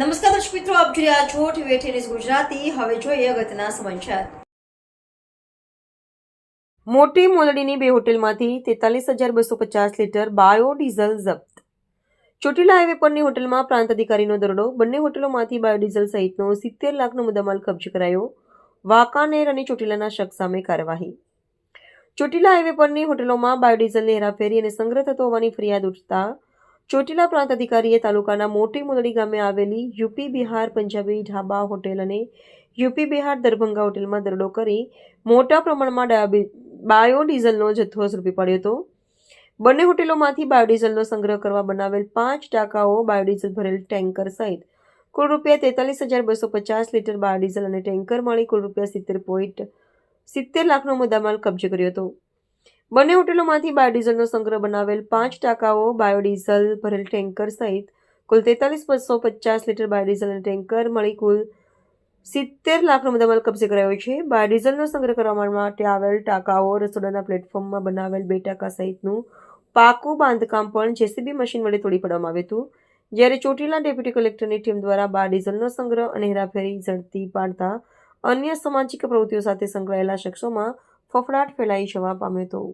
નમસ્કાર દર્શક મિત્રો, આપ જોઈ રહ્યા છો ટીવી ગુજરાતી. હવે જોઈએ અગત્યના સમાચાર. મોટી મોલડીની બે હોટેલમાંથી તેતાલીસ હજાર બસો પચાસ લીટર બાયોડીઝલ જપ્ત. ચોટીલા હાઈવે પરની હોટલમાં પ્રાંત અધિકારીનો દરોડો. બંને હોટેલોમાંથી બાયોડીઝલ સહિતનો સિત્તેર લાખનો મુદ્દામાલ કબજે કરાયો. વાંકાનેર અને ચોટીલાના શખ્સ સામે કાર્યવાહી. ચોટીલા હાઈવે પરની હોટેલોમાં બાયોડીઝલની હેરાફેરી અને સંગ્રહ થતો હોવાની ફરિયાદ ઉઠતા ચોટીલા પ્રાંત અધિકારીએ તાલુકાના મોટી મુંદડી ગામે આવેલી યુપી બિહાર પંજાબી ઢાબા હોટેલ અને યુપી બિહાર દરભંગા હોટેલમાં દરોડો કરી મોટા પ્રમાણમાં બાયોડીઝલનો જથ્થો ઝડપી પડ્યો હતો. બંને હોટેલોમાંથી બાયોડીઝલનો સંગ્રહ કરવા બનાવેલ પાંચ ટાંકાઓ બાયોડીઝલ ભરેલ ટેન્કર સહિત કુલ રૂપિયા તેતાલીસ હજાર બસો પચાસ લીટર બાયોડીઝલ અને ટેન્કર મળી કુલ રૂપિયા સિત્તેર પોઈન્ટ સિત્તેર લાખનો મુદ્દામાલ કબજે કર્યો હતો. બંને હોટેલોમાંથી બાયોડીઝલનો સંગ્રહ બનાવેલ પાંચ ટાંકાઓ બાયોડીઝલ ભરેલ ટેન્કર સહિત કુલ તેતાલીસ બસો પચાસ લીટર બાયોડીઝલ અને ટેન્કર મળી કુલ સિત્તેર લાખનો મુદ્દામાલ કબજે કરાયો છે. બાયોડીઝલનો સંગ્રહ કરવા માટે આવેલ ટાંકાઓ રસોડાના પ્લેટફોર્મમાં બનાવેલ બે ટાંકા સહિતનું પાકું બાંધકામ પણ જેસીબી મશીન વડે તોડી પાડવામાં આવ્યું હતું. જ્યારે ચોટીલા ડેપ્યુટી કલેક્ટરની ટીમ દ્વારા બાયોડીઝલનો સંગ્રહ અને હેરાફેરી ઝડપી પાડતા અન્ય સામાજિક પ્રવૃત્તિઓ સાથે સંકળાયેલા શખ્સોમાં ફફડાટ ફેલાઈ જવા પામ્યો હતો.